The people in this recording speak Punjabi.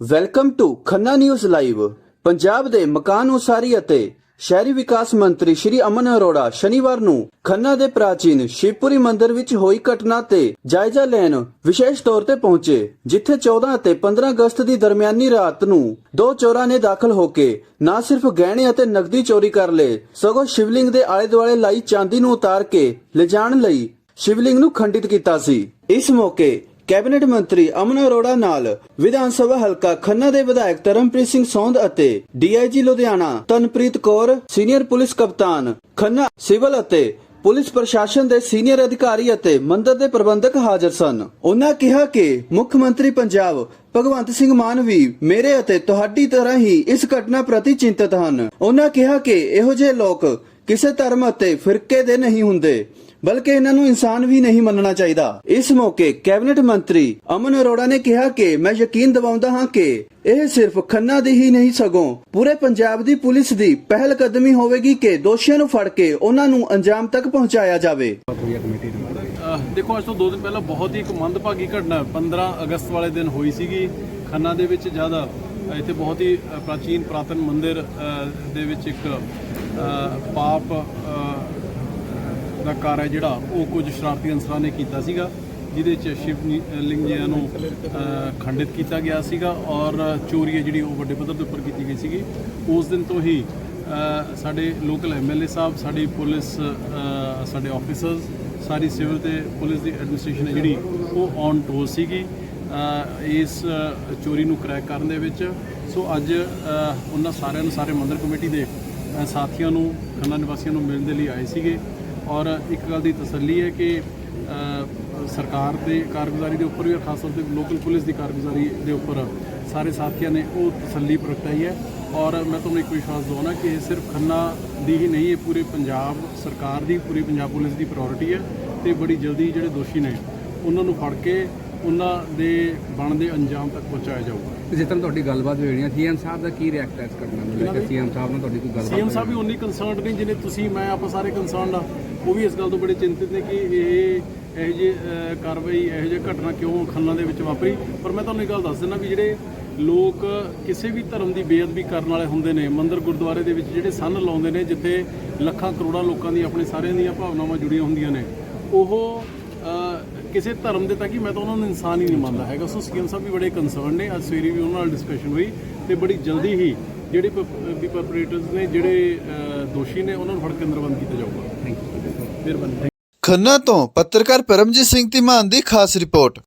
Welcome to Khanna news live Punjab ਦੇ ਮਕਾਨ ਉਸਾਰੀ ਅਤੇ ਸ਼ਹਿਰੀ ਵਿਕਾਸ ਮੰਤਰੀ ਸ਼੍ਰੀ ਅਮਨ ਅਰੋੜਾ ਸ਼ਨੀਵਾਰ ਨੂੰ ਖੰਨਾ ਦੇ ਪ੍ਰਾਚੀਨ ਸ਼ਿਵਪੁਰੀ ਮੰਦਿਰ ਵਿੱਚ ਹੋਈ ਘਟਨਾ ਤੇ ਜਾਇਜ਼ਾ ਲੈਣ ਵਿਸ਼ੇਸ਼ ਤੌਰ ਤੇ ਪਹੁੰਚੇ, ਜਿੱਥੇ 14 ਅਤੇ 15 ਅਗਸਤ ਦੀ ਦਰਮਿਆਨੀ ਰਾਤ ਨੂੰ ਦੋ ਚੋਰਾਂ ਨੇ ਦਾਖਲ ਹੋ ਕੇ ਨਾ ਸਿਰਫ ਗਹਿਣੇ ਅਤੇ ਨਕਦੀ ਚੋਰੀ ਕਰ ਲਏ, ਸਗੋਂ ਸ਼ਿਵਲਿੰਗ ਦੇ ਆਲੇ ਦੁਆਲੇ ਲਾਈ ਚਾਂਦੀ ਨੂੰ ਉਤਾਰ ਕੇ ਲਿਜਾਣ ਲਈ ਸ਼ਿਵਲਿੰਗ ਨੂੰ ਖੰਡਿਤ ਕੀਤਾ ਸੀ। ਇਸ ਮੌਕੇ ਕੈਬਨਿਟ ਮੰਤਰੀ ਅਮਨ ਅਰੋੜਾ ਨਾਲ ਵਿਧਾਨ ਸਭਾ ਹਲਕਾ ਖੰਨਾ ਦੇ ਵਿਧਾਇਕ ਧਰਮਪ੍ਰੀਤ ਸਿੰਘ ਸੌਂਦ ਅਤੇ DIG Ludhiana Tanpreet Kaur, senior police ਕਪਤਾਨ ਖੰਨਾ ਸਿਵਲ ਅਤੇ ਪੁਲਿਸ ਪ੍ਰਸ਼ਾਸਨ ਦੇ ਸੀਨੀਅਰ ਅਧਿਕਾਰੀ ਅਤੇ ਮੰਦਰ ਦੇ ਪ੍ਰਬੰਧਕ ਹਾਜ਼ਰ ਸਨ। ਉਹਨਾਂ ਕਿਹਾ ਕਿ ਮੁੱਖ ਮੰਤਰੀ ਪੰਜਾਬ ਭਗਵੰਤ ਸਿੰਘ ਮਾਨ ਵੀ ਮੇਰੇ ਅਤੇ ਤੁਹਾਡੀ ਤਰ੍ਹਾਂ ਹੀ ਇਸ ਘਟਨਾ ਪ੍ਰਤੀ ਚਿੰਤਤ ਹਨ। ਉਹਨਾਂ ਕਿਹਾ ਕਿ ਇਹੋ ਜਿਹੇ ਲੋਕ ਕਿਸੇ ਧਰਮ ਅਤੇ ਫਿਰਕੇ ਦੇ ਨਹੀਂ ਹੁੰਦੇ। ਬਲਕਿ ਇਹਨਾਂ ਨੂੰ ਇਨਸਾਨ ਵੀ ਨਹੀਂ ਮੰਨਣਾ ਚਾਹੀਦਾ। ਇਸ ਮੌਕੇ ਕੈਬਨਿਟ ਮੰਤਰੀ ਅਮਨ ਅਰੋੜਾ ਨੇ ਕਿਹਾ ਕਿ ਮੈਂ ਯਕੀਨ ਦਿਵਾਉਂਦਾ ਹਾਂ ਕਿ ਇਹ ਸਿਰਫ ਖੰਨਾ ਦੀ ਹੀ ਨਹੀਂ, ਸਗੋਂ ਪੂਰੇ ਪੰਜਾਬ ਦੀ ਪੁਲਿਸ ਦੀ ਪਹਿਲ ਕਦਮੀ ਹੋਵੇਗੀ ਕਿ ਦੋਸ਼ੀਆਂ ਨੂੰ ਫੜ ਕੇ ਉਹਨਾਂ ਨੂੰ ਅੰਜਾਮ ਤੱਕ ਪਹੁੰਚਾਇਆ ਜਾਵੇ। ਦੇਖੋ, ਅੱਜ ਤੋਂ 2 ਦਿਨ ਪਹਿਲਾਂ ਬਹੁਤ ਹੀ ਇੱਕ ਮੰਦਭਾਗੀ ਘਟਨਾ 15 ਅਗਸਤ ਵਾਲੇ ਦਿਨ ਹੋਈ ਸੀਗੀ। ਖੰਨਾ ਦੇ ਵਿੱਚ ਜ਼ਿਆਦਾ ਇੱਥੇ ਬਹੁਤ ਹੀ ਪ੍ਰਾਚੀਨ, ਪ੍ਰਾਤਨ ਮੰਦਿਰ ਦੇ ਵਿੱਚ ਇੱਕ ਪਾਪ ਦਾ ਕਾਰ ਹੈ ਜਿਹੜਾ ਉਹ ਕੁਝ ਸ਼ਰਾਰਤੀ ਅਨਸਰਾਂ ਨੇ ਕੀਤਾ ਸੀਗਾ, ਜਿਹਦੇ ਚ ਸ਼ਿਵ ਲਿੰਗ ਜੀ ਨੂੰ ਖੰਡਿਤ ਕੀਤਾ ਗਿਆ ਸੀਗਾ ਔਰ ਚੋਰੀ ਹੈ ਜਿਹੜੀ ਉਹ ਵੱਡੇ ਪੱਧਰ ਦੇ ਉੱਪਰ ਕੀਤੀ ਗਈ ਸੀਗੀ। ਉਸ ਦਿਨ ਤੋਂ ਹੀ ਸਾਡੇ ਲੋਕਲ ਐਮਐਲਏ ਸਾਹਿਬ, ਸਾਡੀ ਪੁਲਿਸ ਸਾਡੇ ਆਫੀਸਰਸ ਸਾਰੀ ਸਿਵਲ ਤੇ ਪੁਲਿਸ ਦੀ ਐਡਮਿਨਿਸਟ੍ਰੇਸ਼ਨ ਹੈ ਜਿਹੜੀ ਉਹ ਔਨ ਟੋਲ ਸੀਗੀ ਇਸ ਚੋਰੀ ਨੂੰ ਕਰੈਕ ਕਰਨ ਦੇ ਵਿੱਚ। ਸੋ ਅੱਜ ਉਹਨਾਂ ਸਾਰਿਆਂ ਨੂੰ, ਸਾਰੇ ਮੰਦਰ ਕਮੇਟੀ ਦੇ ਸਾਥੀਆਂ ਨੂੰ, ਖੰਨਾ ਨਿਵਾਸੀਆਂ ਨੂੰ ਮਿਲਣ ਦੇ ਲਈ ਆਏ ਸੀਗੇ। ਔਰ ਇੱਕ ਗੱਲ ਦੀ ਤਸੱਲੀ ਹੈ ਕਿ ਸਰਕਾਰ ਦੇ ਕਾਰਗੁਜ਼ਾਰੀ ਦੇ ਉੱਪਰ ਵੀ ਔਰ ਖਾਸ ਤੌਰ ਤੇ ਲੋਕਲ ਪੁਲਿਸ ਦੀ ਕਾਰਗੁਜ਼ਾਰੀ ਦੇ ਉੱਪਰ ਸਾਰੇ ਸਾਥੀਆਂ ਨੇ ਉਹ ਤਸੱਲੀ ਪ੍ਰਗਟਾਈ ਹੈ। ਔਰ ਮੈਂ ਤੁਹਾਨੂੰ ਇੱਕ ਵਿਸ਼ਵਾਸ ਦਵਾਉਣਾ ਕਿ ਇਹ ਸਿਰਫ ਖੰਨਾ ਦੀ ਹੀ ਨਹੀਂ, ਇਹ ਪੂਰੇ ਪੰਜਾਬ ਸਰਕਾਰ ਦੀ, ਪੂਰੀ ਪੰਜਾਬ ਪੁਲਿਸ ਦੀ ਪ੍ਰਾਇੋਰਟੀ ਹੈ ਤੇ ਬੜੀ ਜਲਦੀ ਜਿਹੜੇ ਦੋਸ਼ੀ ਨੇ, ਉਹਨਾਂ ਨੂੰ ਫੜ ਕੇ ਉਹਨਾਂ ਦੇ ਬਣਦੇ ਅੰਜਾਮ ਤੱਕ ਪਹੁੰਚਾਇਆ ਜਾਊਗਾ। ਜਿਸ ਤਰ੍ਹਾਂ ਤੁਹਾਡੀ ਗੱਲਬਾਤ ਹੋਈ ਹੈ ਸੀਐਮ ਸਾਹਿਬ ਦਾ ਕੀ ਰਿਐਕਟ ਹੈ ਇਸ ਘਟਨਾ ਨੂੰ ਲੈ ਕੇ? ਸੀਐਮ ਸਾਹਿਬ ਨਾਲ ਤੁਹਾਡੀ ਕੋਈ ਗੱਲਬਾਤ ਸੀਐਮ ਸਾਹਿਬ ਵੀ ਉਨੀ ਕੰਸਰਨਡ ਨਹੀਂ ਜਿਨੇ ਤੁਸੀਂ ਮੈਂ ਆਪਾਂ ਸਾਰੇ ਕੰਸਰਨਡ ਆ। ਉਹ ਵੀ ਇਸ ਗੱਲ ਤੋਂ ਬੜੇ ਚਿੰਤਿਤ ਨੇ ਕਿ ਇਹ ਇਹੋ ਅਹ, ਕਾਰਵਾਈ ਇਹੋ ਜਿਹੀ ਘਟਨਾ ਕਿਉਂ ਖੰਨਾ ਦੇ ਵਿੱਚ ਵਾਪਰੀ? ਪਰ ਮੈਂ ਤੁਹਾਨੂੰ ਇੱਕ ਗੱਲ ਦੱਸ ਦਿੰਦਾ ਵੀ ਜਿਹੜੇ ਲੋਕ ਕਿਸੇ ਵੀ ਧਰਮ ਦੀ ਬੇਅਦਬੀ ਕਰਨ ਵਾਲੇ ਹੁੰਦੇ ਨੇ ਮੰਦਿਰ ਗੁਰਦੁਆਰੇ ਦੇ ਵਿੱਚ ਜਿਹੜੇ ਸੰਨ ਲਾਉਂਦੇ ਨੇ ਜਿੱਥੇ ਲੱਖਾਂ ਕਰੋੜਾਂ ਲੋਕਾਂ ਦੀ ਆਪਣੇ ਸਾਰਿਆਂ ਦੀਆਂ ਭਾਵਨਾਵਾਂ ਜੁੜੀਆਂ ਹੁੰਦੀਆਂ ਨੇ ਉਹ ਕਿਸੇ ਧਰਮ ਦੇ ਤਾਂ ਕਿ ਮੈਂ ਤਾਂ ਉਹਨਾਂ ਨੂੰ ਇਨਸਾਨ ਹੀ ਨਹੀਂ ਮੰਨਦਾ ਹੈਗਾ। ਸੋ ਸੀਐਮ ਸਾਹਿਬ ਵੀ ਬੜੇ ਕੰਸਰਨ ਨੇ। ਅੱਜ ਸਵੇਰੇ ਵੀ ਉਹਨਾਂ ਨਾਲ ਡਿਸਕਸ਼ਨ ਹੋਈ ਤੇ ਬੜੀ ਜਲਦੀ ਹੀ ਜਿਹੜੇ ਵੀ ਪਰਪਰੇਟਰਸ ਨੇ ਜਿਹੜੇ ਦੋਸ਼ੀ ਨੇ ਉਹਨਾਂ ਨੂੰ ਫੜ ਕੇ ਅੰਦਰਬੰਦ ਕੀਤਾ ਜਾਊਗਾ। ਥੈਂਕ ਯੂ ਮਿਹਰਬਾਨੀ। ਖੰਨਾ ਤੋਂ ਪੱਤਰਕਾਰ ਪਰਮਜੀਤ ਸਿੰਘ ਧੀਮਾਨ ਦੀ ਖਾਸ ਰਿਪੋਰਟ।